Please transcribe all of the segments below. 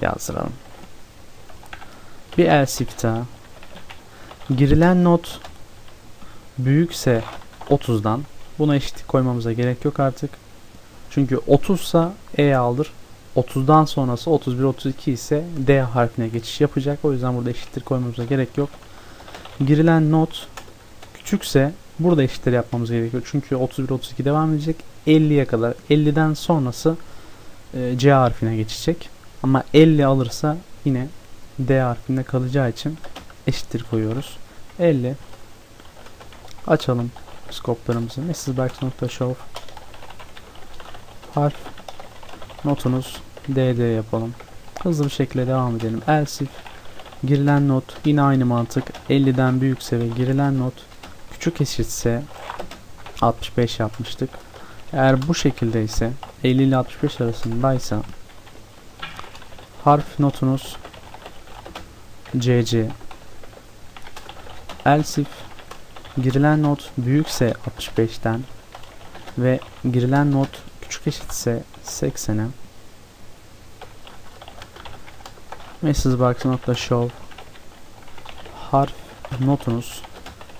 yazdıralım. Bir else if daha. Girilen not büyükse 30'dan buna eşitlik koymamıza gerek yok artık. Çünkü 30 ise E aldır. 30'dan sonrası 31 32 ise D harfine geçiş yapacak. O yüzden burada eşittir koymamıza gerek yok. Girilen not küçükse burada eşittir yapmamız gerekiyor. Çünkü 31 32 devam edecek. 50'ye kadar 50'den sonrası e, C harfine geçecek. Ama 50 alırsa yine D harfinde kalacağı için eşittir koyuyoruz. 50 açalım skoplarımızı. Mrs.Box.show harf notunuz DD yapalım. Hızlı bir şekilde devam edelim. Else if girilen not yine aynı mantık 50'den büyükse ve girilen not küçük eşitse 65 yapmıştık. Eğer bu şekilde ise 50 ile 65 arasındaysa harf notunuz CC else if girilen not büyükse 65'ten ve girilen not küçük eşitse 80'e messagebox.show harf notunuz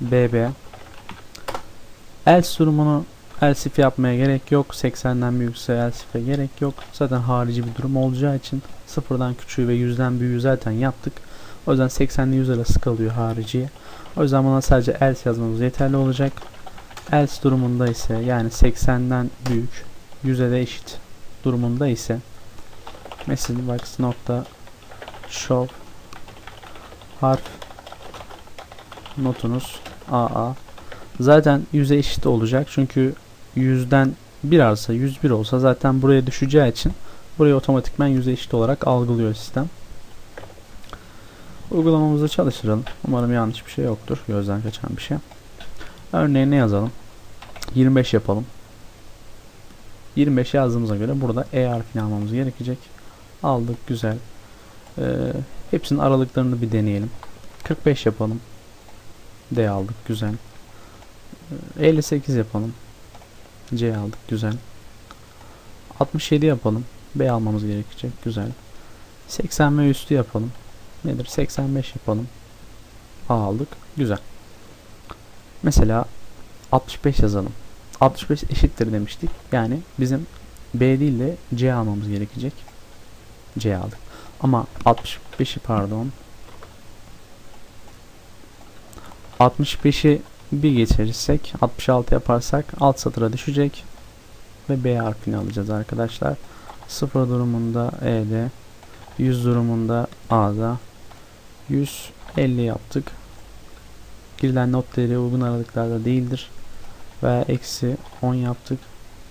BB else durumunu else if yapmaya gerek yok. 80'den büyükse else if'e gerek yok. Zaten harici bir durum olacağı için sıfırdan küçüğü ve yüzden büyüğü zaten yaptık. O yüzden 80 ile 100 arası kalıyor hariciye. O yüzden buna sadece else yazmamız yeterli olacak. Else durumunda ise yani 80'den büyük 100'e de eşit durumunda ise messagebox nokta show harf notunuz AA zaten 100'e eşit olacak çünkü 100'den 1 arsa 101 olsa zaten buraya düşeceği için burayı otomatikman 100'e eşit olarak algılıyor sistem. Uygulamamızı çalıştıralım. Umarım yanlış bir şey yoktur. Gözden kaçan bir şey. Örneğin ne yazalım? 25 yapalım. 25 yazdığımıza göre burada E harfini almamız gerekecek. Aldık güzel. Ee, hepsinin aralıklarını bir deneyelim. 45 yapalım. D aldık güzel. 58 yapalım. C aldık güzel. 67 yapalım. B almamız gerekecek güzel. 80 ve üstü yapalım. Nedir? 85 yapalım. A aldık. Güzel. Mesela 65 yazalım. 65 eşittir demiştik. Yani bizim B değil de C almamız gerekecek. C aldık. Ama 65'i pardon 65'i bir geçirirsek 66 yaparsak alt satıra düşecek ve B harfini alacağız arkadaşlar. 0 durumunda E'de 100 durumunda A'da 150 yaptık. Girilen not değeri uygun aralıklarda değildir. Veya eksi 10 yaptık.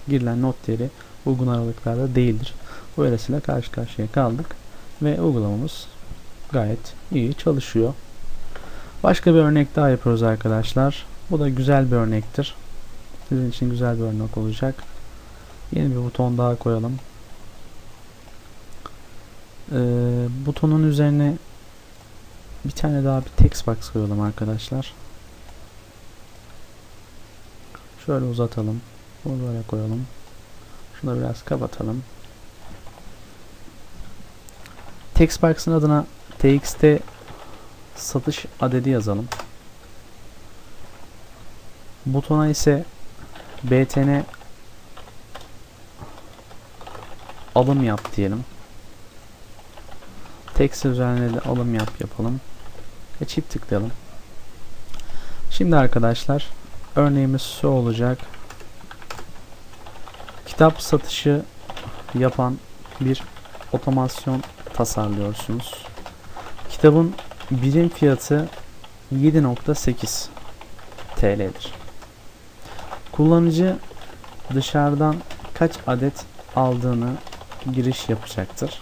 Girilen not değeri uygun aralıklarda değildir. Böylesiyle karşı karşıya kaldık. Ve uygulamamız gayet iyi çalışıyor. Başka bir örnek daha yapıyoruz arkadaşlar. Bu da güzel bir örnektir. Sizin için güzel bir örnek olacak. Yeni bir buton daha koyalım. Ee, butonun üzerine bir tane daha bir text box koyalım arkadaşlar. Şöyle uzatalım. Bunu böyle koyalım. Şunu da biraz kapatalım. Text box'ın adına txt satış adedi yazalım. Butona ise btn alım yap diyelim. Text üzerine de alım yap yapalım. Ve çift tıklayalım. Şimdi arkadaşlar örneğimiz şu olacak. Kitap satışı yapan bir otomasyon tasarlıyorsunuz. Kitabın birim fiyatı 7.8 TL'dir. Kullanıcı dışarıdan kaç adet aldığını giriş yapacaktır.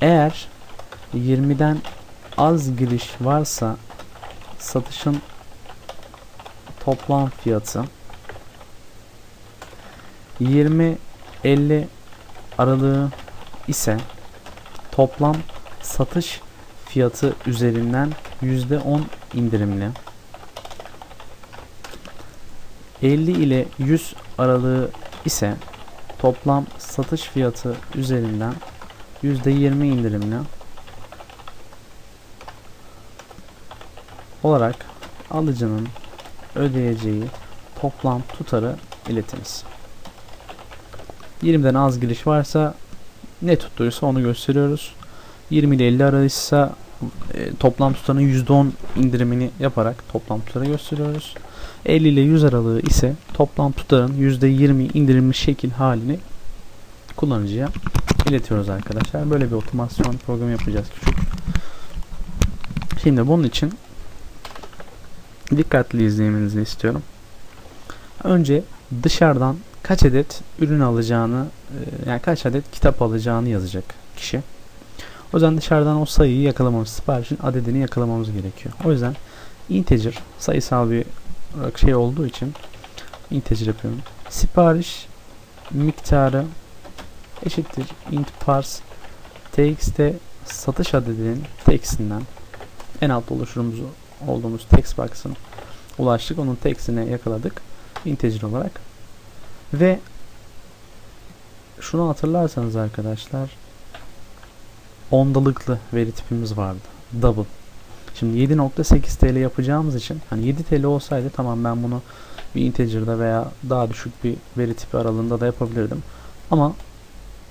Eğer 20'den az giriş varsa satışın toplam fiyatı 20-50 aralığı ise toplam satış fiyatı üzerinden %10 indirimli 50 ile 100 aralığı ise toplam satış fiyatı üzerinden %20 indirimli olarak alıcının ödeyeceği toplam tutarı iletiniz. 20'den az giriş varsa ne tuttuysa onu gösteriyoruz. 20 ile 50 arasıysa e, toplam tutarın %10 indirimini yaparak toplam tutarı gösteriyoruz. 50 ile 100 aralığı ise toplam tutarın %20 indirimli şekil halini kullanıcıya iletiyoruz arkadaşlar. Böyle bir otomasyon programı yapacağız küçük. Şimdi bunun için dikkatli izlemenizi istiyorum. Önce dışarıdan kaç adet ürün alacağını e, yani kaç adet kitap alacağını yazacak kişi. O yüzden dışarıdan o sayıyı yakalamamız, siparişin adedini yakalamamız gerekiyor. O yüzden integer sayısal bir şey olduğu için integer yapıyorum. Sipariş miktarı eşittir int parse txt'te satış adedinin textinden en alt oluşturumuz olduğumuz text box'ın ulaştık. Onun textine yakaladık integer olarak. Ve şunu hatırlarsanız arkadaşlar ondalıklı veri tipimiz vardı. Double. Şimdi 7.8 TL yapacağımız için hani 7 TL olsaydı tamam ben bunu bir integer'da veya daha düşük bir veri tipi aralığında da yapabilirdim. Ama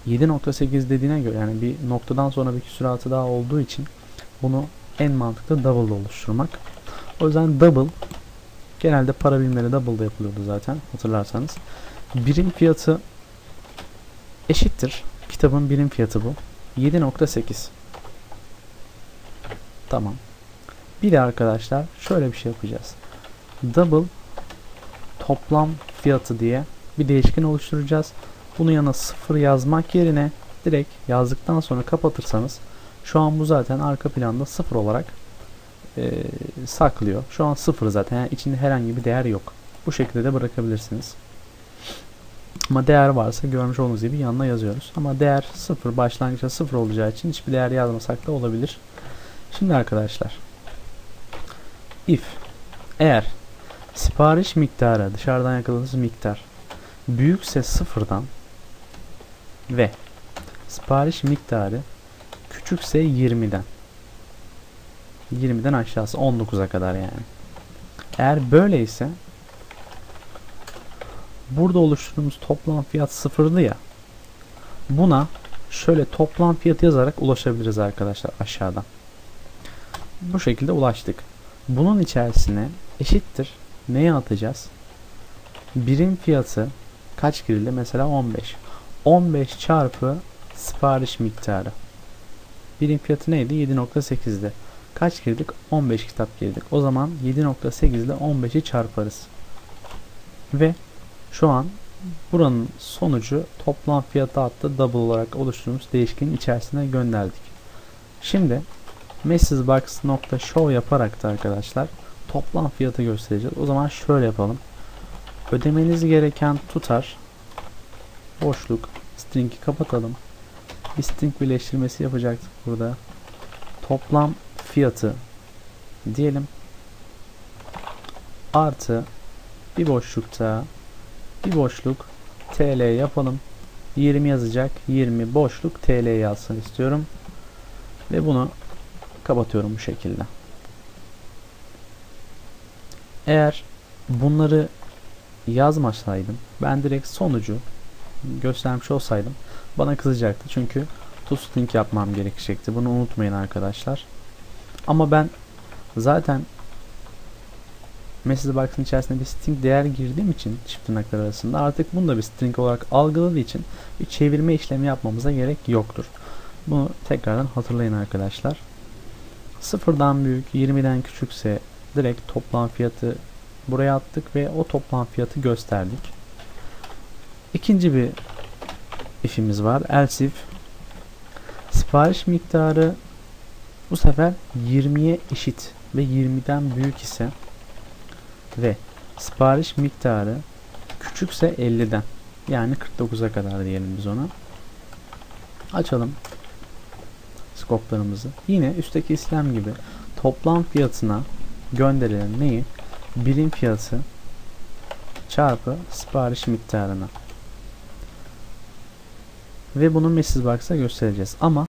7.8 dediğine göre yani bir noktadan sonra bir küsuratı daha olduğu için bunu en mantıklı double oluşturmak. O yüzden double genelde para birimleri double'da yapılıyordu zaten hatırlarsanız. Birim fiyatı eşittir. Kitabın birim fiyatı bu. 7.8 Tamam. Bir de arkadaşlar şöyle bir şey yapacağız. Double toplam fiyatı diye bir değişken oluşturacağız. Bunun yanına sıfır yazmak yerine direkt yazdıktan sonra kapatırsanız şu an bu zaten arka planda sıfır olarak e, saklıyor. Şu an sıfır zaten yani içinde herhangi bir değer yok. Bu şekilde de bırakabilirsiniz. Ama değer varsa görmüş olduğunuz gibi yanına yazıyoruz. Ama değer sıfır başlangıçta sıfır olacağı için hiçbir değer yazmasak da olabilir. Şimdi arkadaşlar if eğer sipariş miktarı dışarıdan yakaladığınız miktar büyükse sıfırdan ve sipariş miktarı küçükse 20'den 20'den aşağısı 19'a kadar yani. Eğer böyleyse burada oluşturduğumuz toplam fiyat sıfırlı ya buna şöyle toplam fiyat yazarak ulaşabiliriz arkadaşlar aşağıdan. Bu şekilde ulaştık. Bunun içerisine eşittir neye atacağız? Birim fiyatı kaç girildi? Mesela 15. 15 çarpı sipariş miktarı. Birim fiyatı neydi? 7.8'di. Kaç girdik? 15 kitap girdik. O zaman 7.8 ile 15'i çarparız. Ve şu an buranın sonucu toplam fiyatı attı double olarak oluşturduğumuz değişkenin içerisine gönderdik. Şimdi messagebox.show yaparak da arkadaşlar toplam fiyatı göstereceğiz. O zaman şöyle yapalım. Ödemeniz gereken tutar boşluk string'i kapatalım. Bir string birleştirmesi yapacaktık burada. Toplam fiyatı diyelim. Artı bir boşlukta bir boşluk TL yapalım. 20 yazacak. 20 boşluk TL yazsın istiyorum. Ve bunu kapatıyorum bu şekilde. Eğer bunları yazmasaydım ben direkt sonucu göstermiş olsaydım bana kızacaktı. Çünkü toString yapmam gerekecekti. Bunu unutmayın arkadaşlar. Ama ben zaten message box'ın içerisinde bir string değer girdiğim için çift tırnaklar arasında artık bunu da bir string olarak algıladığı için bir çevirme işlemi yapmamıza gerek yoktur. Bunu tekrardan hatırlayın arkadaşlar. Sıfırdan büyük, 20'den küçükse direkt toplam fiyatı buraya attık ve o toplam fiyatı gösterdik. İkinci bir ifimiz var. Else if sipariş miktarı bu sefer 20'ye eşit ve 20'den büyük ise ve sipariş miktarı küçükse 50'den yani 49'a kadar diyelim biz ona. Açalım skoplarımızı. Yine üstteki işlem gibi toplam fiyatına gönderilen neyi? Birim fiyatı çarpı sipariş miktarına. ve bunu Mrs. Box'a göstereceğiz. Ama